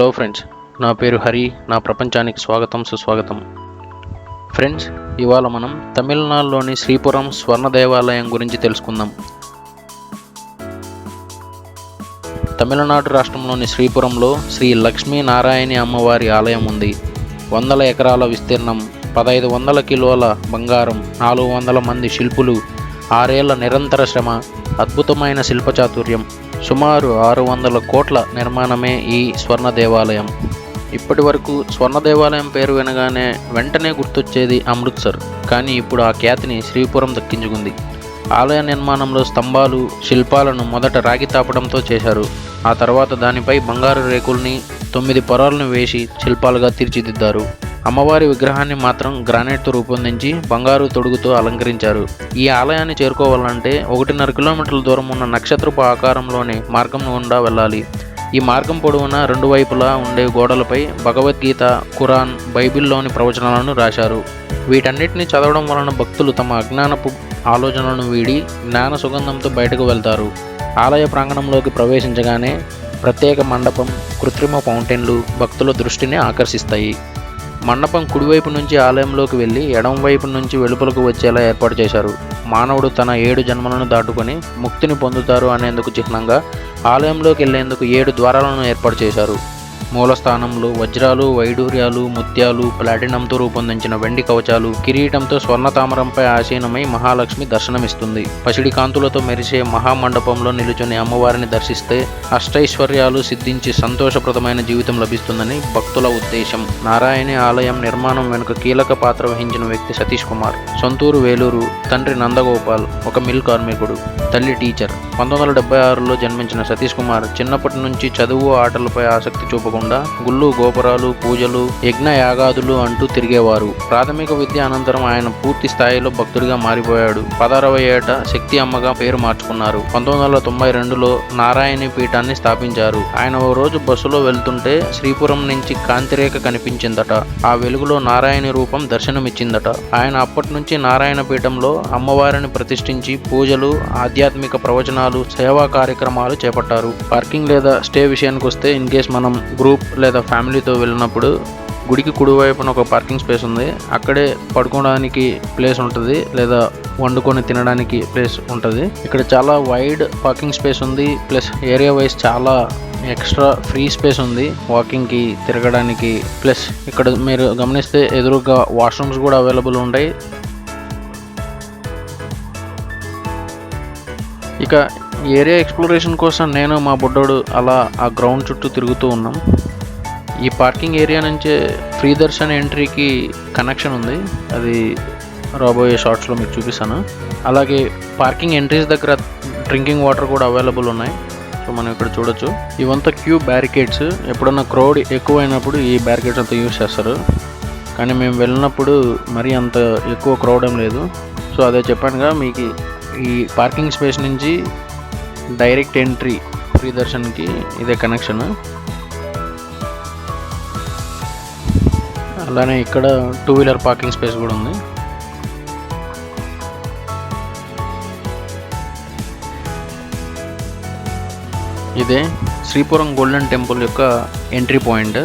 Hello friends నా పేరు హరి. నా ప్రపంచానికి స్వాగతం సుస్వాగతం. ఫ్రెండ్స్ ఇవాళ మనం తమిళనాడులోని శ్రీపురం స్వర్ణ దేవాలయం గురించి తెలుసుకుందాం. తమిళనాడు రాష్ట్రంలోని శ్రీపురంలో శ్రీ లక్ష్మీ నారాయణి అమ్మవారి ఆలయం ఉంది. వందల ఎకరాల విస్తీర్ణం పదహైదు వందల కిలోల బంగారం నాలుగు వందల మంది శిల్పులు ఆరేళ్ళ నిరంతర శ్రమ అద్భుతమైన శిల్పచాతుర్యం సుమారు ఆరు వందల కోట్ల నిర్మాణమే ఈ స్వర్ణ దేవాలయం ఇప్పటి వరకు స్వర్ణ దేవాలయం పేరు వినగానే వెంటనే గుర్తొచ్చేది అమృత్సర్. కానీ ఇప్పుడు ఆ ఖ్యాతిని శ్రీపురం దక్కించుకుంది. ఆలయ నిర్మాణంలో స్తంభాలు శిల్పాలను మొదట రాగి తాపడంతో చేశారు. ఆ తర్వాత దానిపై బంగారు రేకుల్ని తొమ్మిది పొరాలను వేసి శిల్పాలుగా తీర్చిదిద్దారు. అమ్మవారి విగ్రహాన్ని మాత్రం గ్రానైట్తో రూపొందించి బంగారు తొడుగుతో అలంకరించారు. ఈ ఆలయాన్ని చేరుకోవాలంటే ఒకటిన్నర కిలోమీటర్ల దూరం ఉన్న నక్షత్రపు ఆకారంలోని మార్గం గుండా వెళ్ళాలి. ఈ మార్గం పొడవున రెండు వైపులా ఉండే గోడలపై భగవద్గీత ఖురాన్ బైబిల్లోని ప్రవచనాలను రాశారు. వీటన్నిటిని చదవడం వలన భక్తులు తమ అజ్ఞానపు ఆలోచనలను వీడి జ్ఞాన సుగంధంతో బయటకు వెళ్తారు. ఆలయ ప్రాంగణంలోకి ప్రవేశించగానే ప్రత్యేక మండపం కృత్రిమ ఫౌంటైన్లు భక్తుల దృష్టిని ఆకర్షిస్తాయి. మండపం కుడివైపు నుంచి ఆలయంలోకి వెళ్ళి ఎడమవైపు నుంచి వెలుపలకు వచ్చేలా ఏర్పాటు చేశారు. మానవుడు తన ఏడు జన్మలను దాటుకొని ముక్తిని పొందుతారు అనేందుకు చిహ్నంగా ఆలయంలోకి వెళ్ళేందుకు ఏడు ద్వారాలను ఏర్పాటు చేశారు. మూలస్థానంలో వజ్రాలు వైడూర్యాలు ముత్యాలు ప్లాటినంతో రూపొందించిన వెండి కవచాలు కిరీటంతో స్వర్ణ తామరంపై ఆసీనమై మహాలక్ష్మి దర్శనమిస్తుంది. పసిడి కాంతులతో మెరిసే మహామండపంలో నిలుచుని అమ్మవారిని దర్శిస్తే అష్టైశ్వర్యాలు సిద్ధించి సంతోషప్రదమైన జీవితం లభిస్తుందని భక్తుల ఉద్దేశం. నారాయణి ఆలయం నిర్మాణం వెనుక కీలక పాత్ర వహించిన వ్యక్తి సతీష్ కుమార్. సొంతూరు వేలూరు తండ్రి నందగోపాల్ ఒక మిల్ కార్మికుడు. తల్లి టీచర్. పంతొమ్మిది వందల డెబ్బై ఆరులో జన్మించిన సతీష్ కుమార్ చిన్నప్పటి నుంచి చదువు ఆటలపై ఆసక్తి చూపకుండా గుళ్ళు గోపురాలు పూజలు యజ్ఞ యాగాదులు అంటూ తిరిగేవారు. ప్రాథమిక విద్య అనంతరం ఆయన పూర్తి స్థాయిలో భక్తుడిగా మారిపోయాడు. పదహారవ ఏట శక్తి అమ్మగా పేరు మార్చుకున్నారు. పంతొమ్మిది వందల తొంభై రెండులో నారాయణి పీఠాన్ని స్థాపించారు. ఆయన ఓ రోజు బస్సులో వెళ్తుంటే శ్రీపురం నుంచి కాంతిరేఖ కనిపించిందట. ఆ వెలుగులో నారాయణ రూపం దర్శనమిచ్చిందట. ఆయన అప్పటి నుంచి నారాయణ పీఠంలో అమ్మవారిని ప్రతిష్ఠించి పూజలు ఆధ్యాత్మిక ప్రవచనాలు సేవా కార్యక్రమాలు చేపట్టారు. పార్కింగ్ లేదా స్టే విషయానికి వస్తే ఇన్ కేస్ మనం గ్రూప్ గ్రూప్ లేదా ఫ్యామిలీతో వెళ్ళినప్పుడు గుడికి కుడివైపున ఒక పార్కింగ్ స్పేస్ ఉంది. అక్కడే పడుకోవడానికి ప్లేస్ ఉంటుంది లేదా వండుకొని తినడానికి ప్లేస్ ఉంటుంది. ఇక్కడ చాలా వైడ్ పార్కింగ్ స్పేస్ ఉంది ప్లస్ ఏరియా వైజ్ చాలా ఎక్స్ట్రా ఫ్రీ స్పేస్ ఉంది వాకింగ్కి తిరగడానికి. ప్లస్ ఇక్కడ మీరు గమనిస్తే ఎదురుగా వాష్రూమ్స్ కూడా అవైలబుల్ ఉంటాయి. ఇక ఏరియా ఎక్స్ప్లోరేషన్ కోసం నేను మా బుడ్డోడు అలా ఆ గ్రౌండ్ చుట్టూ తిరుగుతూ ఉన్నాం. ఈ పార్కింగ్ ఏరియా నుంచే ఫ్రీ దర్శన్ ఎంట్రీకి కనెక్షన్ ఉంది. అది రాబోయే షార్ట్స్లో మీకు చూపిస్తాను. అలాగే పార్కింగ్ ఎంట్రీస్ దగ్గర డ్రింకింగ్ వాటర్ కూడా అవైలబుల్ ఉన్నాయి. సో మనం ఇక్కడ చూడొచ్చు. ఇవంతా క్యూ బ్యారికేడ్స్. ఎప్పుడన్నా క్రౌడ్ ఎక్కువైనప్పుడు ఈ బ్యారికేడ్స్ అంతా యూస్ చేస్తారు. కానీ మేము వెళ్ళినప్పుడు మరీ అంత ఎక్కువ క్రౌడ్ ఏం లేదు. సో అదే చెప్పానుగా మీకు ఈ పార్కింగ్ స్పేస్ నుంచి డైరెక్ట్ ఎంట్రీ ఫ్రీ దర్శన్కి ఇదే కనెక్షన్ అలానే ఇక్కడ టూ వీలర్ పార్కింగ్ స్పేస్ కూడా ఉంది. ఇదే శ్రీపురం గోల్డెన్ టెంపుల్ యొక్క entry point.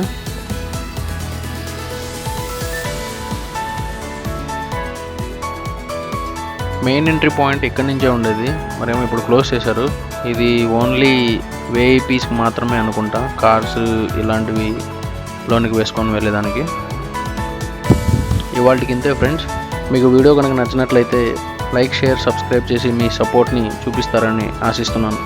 Main entry point ఇక్కడి నుంచే ఉండేది. మరేమో ఇప్పుడు క్లోజ్ చేశారు. ఇది ఓన్లీ వేఐపీస్కి మాత్రమే అనుకుంటా. కార్స్ ఇలాంటివి లోనికి వేసుకొని వెళ్ళేదానికి. ఇవాళకి ఇంతే ఫ్రెండ్స్. మీకు వీడియో కనుక నచ్చినట్లయితే లైక్ షేర్ సబ్స్క్రైబ్ చేసి మీ సపోర్ట్ని చూపిస్తారని ఆశిస్తున్నాను.